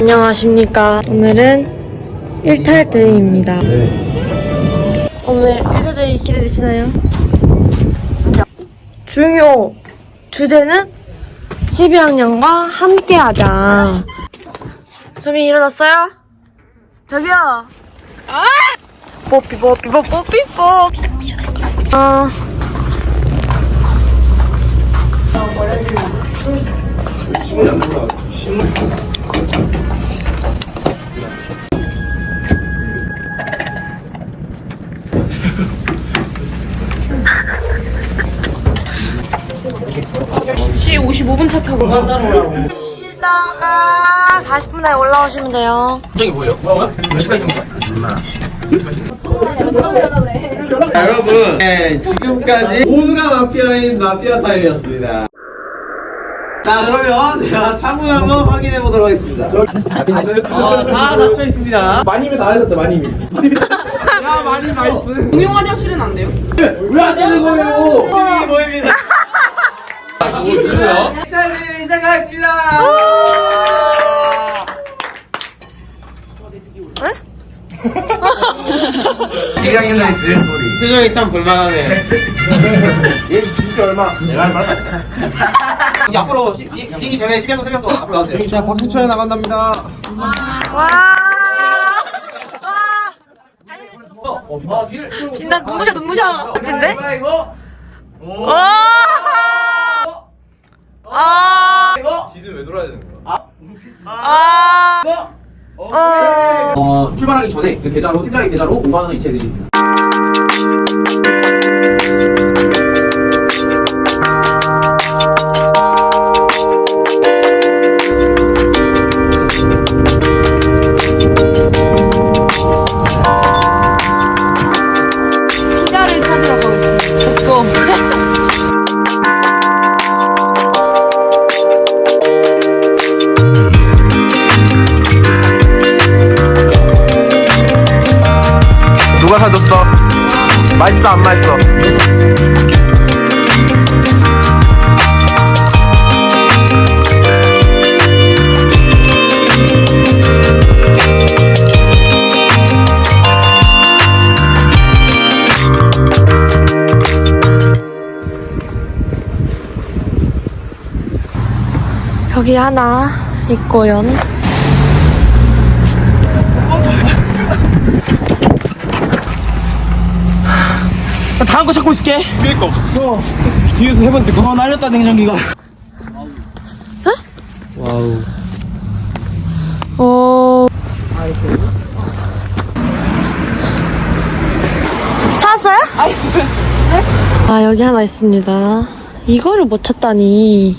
안녕하십니까. 오늘은 1탈 데이입니다. 오늘 1탈 데이 기대되시나요? 중요 주제는 12학년과 함께하자. 소미 일어났어요? 저기요. 아! 뽀삐 뽀삐 뽀 뽀삐 뽀. 아. 쉬다가 40분 안에 올라오시면 돼요. 저기 뭐예요? 몇 시간 있습니까? 여러분, 네, 지금까지 모두가 마피아인 마피아 타임이었습니다. 자, 그러면 제가 창문 한번 확인해 보도록 하겠습니다. 어, 다 닫혀 있습니다. 마님이 다 알렸다, 마님이. 야, 마님 나이스. 공용 화장실은 안 돼요? 왜안 되는 거예요? 팀이 모입니다. 자, 이제 시작하겠습니다. 1학년들이 들은 소리. 표정이 참 볼만하네. 얘 진짜 얼마? 내가 할 말. 이제 앞으로 시- 이- 이기 전에 12학년 설명도 앞으로 나오세요. 자, 박수 쳐야 나간답니다. 와. 어, 어, 뒤를. 진짜 눈부셔 눈부셔. 같은데? 이거. 와. 아. 이거. 뒤를 왜 돌아야 되는 거야? 아. 이거. 어. 어, 출발하기 전에 그 계좌로 팀장의 계좌로 5만 원을 이체해 드리겠습니다. 맛있어, 안 맛있어? 여기 하나 있고요. 다음 거 찾고 있을게. 거. 어, 뒤에서 세 번째 거. 어, 날렸다, 냉장기가. 오. 찾았어요? 아 여기 하나 있습니다. 이거를 못 찾다니.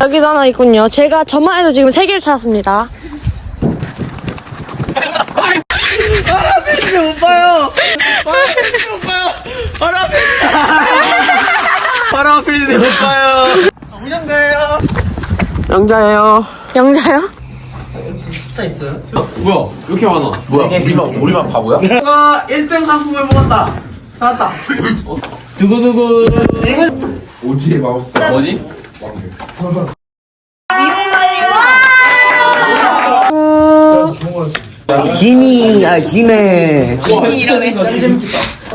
여기도 하나 있군요. 제가 저만 해도 지금 세 개를 찾았습니다. 바로 앞에 있는 오빠요. 운영자예요. 영자예요. 영자요? 숫자 있어요? 뭐야? 이렇게 많아. 뭐야? 우리만, 우리만 바보야? 내가 1등 상품을 먹었다. 찾았다. 두구두구. 오지의 마우스. 뭐지? 김이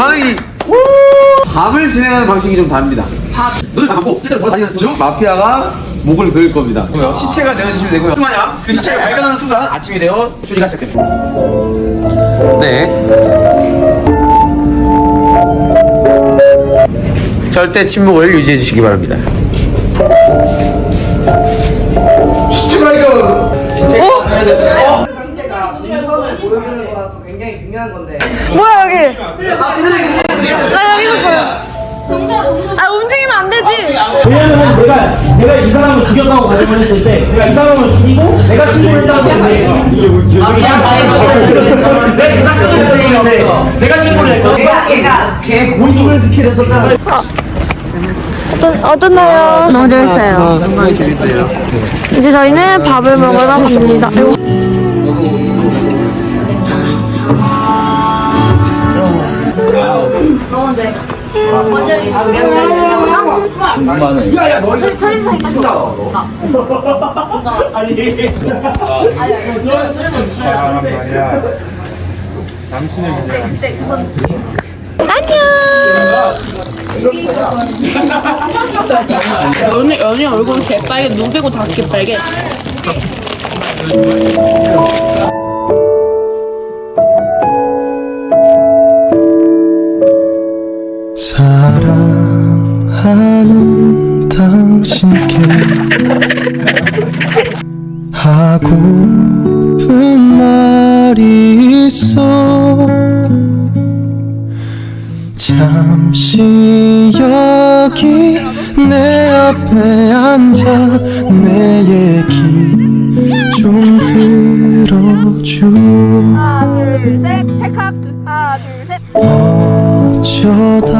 반응이. 밤을 진행하는 방식이 좀 다릅니다. 눈을 감고 실제로 돌아다니는 도중 마피아가 목을 그을 겁니다. 시체가 되어주시면 되고요. 순간이야. 그 시체를 발견하는 순간 아침이 되어 추리가 시작됩니다. 네. 절대 침묵을 유지해 주시기 바랍니다. 시체 발견. 어? 뭐야 여기? 나 여기 있었어요. 아 움직이면 안 되지. 왜냐면 내가 내가 이 사람을 죽였다고 가정을 했을 때 내가 이 사람을 죽이고 내가 신고를 했다고 했는데 내 제작진을 때문에 내가 신고를 했거든 어떤 어떻나요? 너무 재밌어요. 정말 재밌어요. 이제 저희는 밥을 먹으러 갑니다. 아이고. 아니 연이 연이 얼굴 개빨개 눈 빼고 다 개빨개 하고픈 말이 있어. 잠시 여기 내 앞에 앉아 내 얘기 좀 들어줘. 하나 둘셋. 찰칵 하나 둘셋. 어쩌다